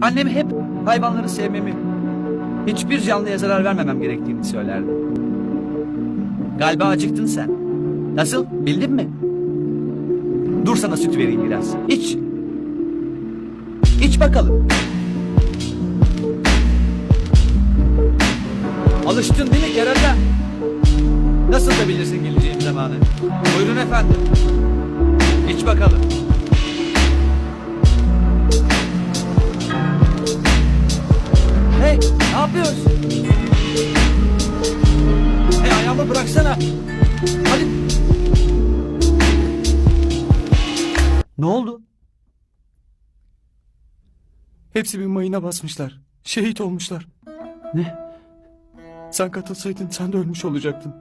Annem hep hayvanları sevmemi, hiçbir canlıya zarar vermemem gerektiğini söylerdi. Galiba acıktın sen. Nasıl? Bildin mi? Dur sana süt vereyim biraz. İç. İç bakalım. Alıştın değil mi kerata? Nasıl da bilirsin geleceğim zamanı. Buyurun efendim. İç bakalım. Yapıyorsun? Hey ayağımı bıraksana. Hadi. Ne oldu? Hepsi bir mayına basmışlar. Şehit olmuşlar. Ne? Sen katılsaydın sen de ölmüş olacaktın.